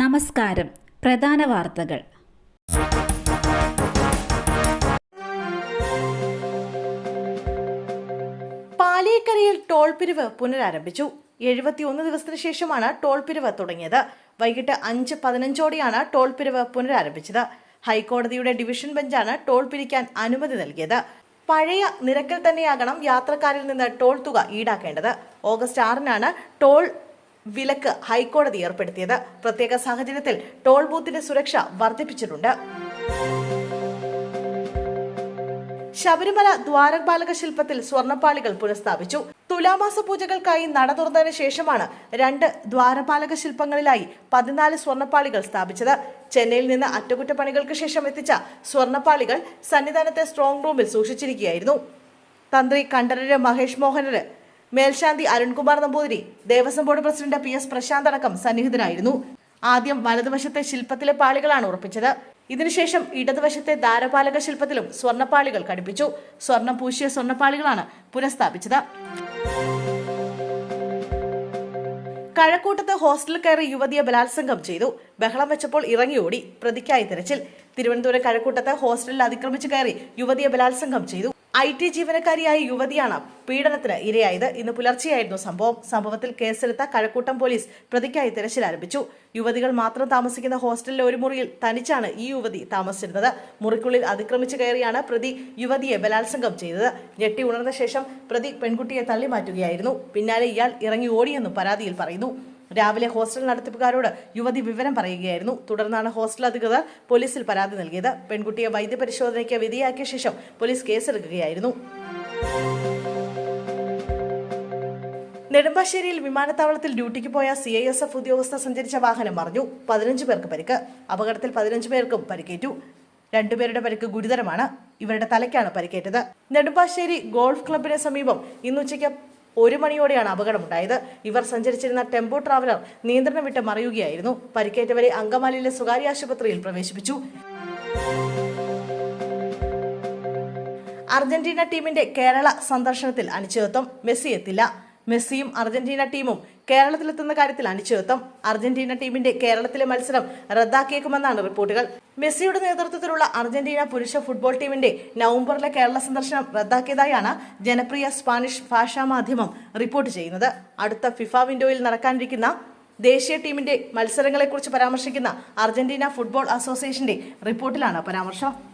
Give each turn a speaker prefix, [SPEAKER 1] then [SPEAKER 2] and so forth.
[SPEAKER 1] നമസ്കാരം. പ്രധാന വാർത്തകൾ.
[SPEAKER 2] പാലേക്കരയിൽ ടോൾ പിരിവ് പുനരാരംഭിച്ചു. എഴുപത്തിയൊന്ന് ദിവസത്തിന് ശേഷമാണ് ടോൾ പിരിവ് തുടങ്ങിയത്. വൈകിട്ട് അഞ്ച് പതിനഞ്ചോടെയാണ് ടോൾ പിരിവ് പുനരാരംഭിച്ചത്. ഹൈക്കോടതിയുടെ ഡിവിഷൻ ബെഞ്ചാണ് ടോൾ പിരിക്കാൻ അനുമതി നൽകിയത്. പഴയ നിരക്കിൽ തന്നെയാകണം യാത്രക്കാരിൽ നിന്ന് ടോൾ തുക ഈടാക്കേണ്ടത്. ഓഗസ്റ്റ് ആറിനാണ് ടോൾ വിലക്ക് ഹൈക്കോടതി ഏർപ്പെടുത്തിയത്. പ്രത്യേക സാഹചര്യത്തിൽ ടോൾ ബൂത്തിന്റെ സുരക്ഷ വർദ്ധിപ്പിച്ചിട്ടുണ്ട്. ശബരിമല ദ്വാരപാലക ശില്പത്തിൽ സ്വർണപ്പാളികൾ പുനഃസ്ഥാപിച്ചു. തുലാമാസ പൂജകൾക്കായി നട തുറന്നതിന് ശേഷമാണ് രണ്ട് ദ്വാരപാലക ശില്പങ്ങളിലായി പതിനാല് സ്വർണപ്പാളികൾ സ്ഥാപിച്ചത്. ചെന്നൈയിൽ നിന്ന് അറ്റകുറ്റപ്പണികൾക്ക് ശേഷം എത്തിച്ച സ്വർണപ്പാളികൾ സന്നിധാനത്തെ സ്ട്രോങ് റൂമിൽ സൂക്ഷിച്ചിരിക്കുകയായിരുന്നു. തന്ത്രി കണ്ഠരര് മഹേഷ് മോഹനര് മേൽശാന്തി Arunkumar Namboothiri Devaswom board president P S Prasanth അടക്കം സന്നിഹിതനായിരുന്നു. ആദ്യം വലതുവശത്തെ ശില്പത്തിലെ പാളികളാണ് ഉറപ്പിച്ചത്. ഇതിനുശേഷം ഇടതുവശത്തെ ദാരപാലക ശില്പത്തിലും സ്വർണപ്പാളികൾ ഘടിപ്പിച്ചു. സ്വർണം പൂശിയ സ്വർണപ്പാളികളാണ് പുനഃസ്ഥാപിച്ചത്. കഴക്കൂട്ടത്ത് ഹോസ്റ്റലിൽ കയറി യുവതിയെ ബലാത്സംഗം ചെയ്തു. ബഹളം വെച്ചപ്പോൾ ഇറങ്ങിയോടി പ്രതിക്കായി തിരച്ചിൽ. തിരുവനന്തപുരം കഴക്കൂട്ടത്ത് ഹോസ്റ്റലിൽ അതിക്രമിച്ചു കയറി യുവതിയെ ബലാത്സംഗം ചെയ്തു. ഐ ടി ജീവനക്കാരിയായ യുവതിയാണ് പീഡനത്തിന് ഇരയായത്. ഇന്ന് പുലർച്ചെയായിരുന്നു സംഭവം. സംഭവത്തിൽ കേസെടുത്ത കഴക്കൂട്ടം പോലീസ് പ്രതിക്കായി തിരച്ചിൽ ആരംഭിച്ചു. യുവതികൾ മാത്രം താമസിക്കുന്ന ഹോസ്റ്റലിലെ ഒരു മുറിയിൽ തനിച്ചാണ് ഈ യുവതി താമസിച്ചിരുന്നത്. മുറിക്കുള്ളിൽ അതിക്രമിച്ചു കയറിയാണ് പ്രതി യുവതിയെ ബലാത്സംഗം ചെയ്തത്. ഞെട്ടി ഉണർന്ന ശേഷം പ്രതി പെൺകുട്ടിയെ തള്ളി മാറ്റുകയായിരുന്നു പിന്നാലെ ഇയാൾ ഇറങ്ങി ഓടിയെന്നും പരാതിയിൽ പറയുന്നു. രാവിലെ ഹോസ്റ്റൽ നടത്തിപ്പുകാരോട് യുവതി വിവരം പറയുകയായിരുന്നു. തുടർന്നാണ് ഹോസ്റ്റൽ അധികൃതർ പോലീസിൽ പരാതി നൽകിയത്. പെൺകുട്ടിയെ വൈദ്യപരിശോധനയ്ക്ക് വിധേയാക്കിയ ശേഷം പോലീസ് കേസെടുക്കുകയായിരുന്നു. നെടുമ്പാശ്ശേരിയിൽ വിമാനത്താവളത്തിൽ ഡ്യൂട്ടിക്ക് പോയ സി ഐ എസ് എഫ് ഉദ്യോഗസ്ഥർ സഞ്ചരിച്ച വാഹനം മറിഞ്ഞു. പതിനഞ്ച് പേർക്ക് പരിക്ക്. അപകടത്തിൽ പതിനഞ്ച് പേർക്കും പരിക്കേറ്റു. രണ്ടുപേരുടെ പരിക്ക് ഗുരുതരമാണ്. ഇവരുടെ തലയ്ക്കാണ് പരിക്കേറ്റത്. നെടുമ്പാശ്ശേരി ഗോൾഫ് ക്ലബിന് സമീപം ഇന്നുച്ചയ്ക്ക് ഒരു മണിയോടെയാണ് അപകടമുണ്ടായത്. ഇവർ സഞ്ചരിച്ചിരുന്ന ടെമ്പോ ട്രാവലർ നിയന്ത്രണം വിട്ട് മറിയുകയായിരുന്നു. പരിക്കേറ്റവരെ അങ്കമാലിയിലെ സ്വകാര്യ ആശുപത്രിയിൽ പ്രവേശിപ്പിച്ചു. അർജന്റീന ടീമിന്റെ കേരള സന്ദർശനത്തിൽ അനിശ്ചിതത്വം മെസ്സി എത്തില്ല. മെസ്സിയും അർജന്റീന ടീമും കേരളത്തിലെത്തുന്ന കാര്യത്തിൽ അനിശ്ചിതത്വം. അർജന്റീന ടീമിന്റെ കേരളത്തിലെ മത്സരം റദ്ദാക്കിയേക്കുമെന്നാണ് റിപ്പോർട്ടുകൾ. മെസ്സിയുടെ നേതൃത്വത്തിലുള്ള അർജന്റീന പുരുഷ ഫുട്ബോൾ ടീമിന്റെ നവംബറിലെ കേരള സന്ദർശനം റദ്ദാക്കിയതായാണ് ജനപ്രിയ സ്പാനിഷ് ഭാഷാ മാധ്യമം റിപ്പോർട്ട് ചെയ്യുന്നത്. അടുത്ത ഫിഫ വിൻഡോയിൽ നടക്കാനിരിക്കുന്ന ദേശീയ ടീമിന്റെ മത്സരങ്ങളെക്കുറിച്ച് പരാമർശിക്കുന്ന അർജന്റീന ഫുട്ബോൾ അസോസിയേഷന്റെ റിപ്പോർട്ടിലാണ് പരാമർശം.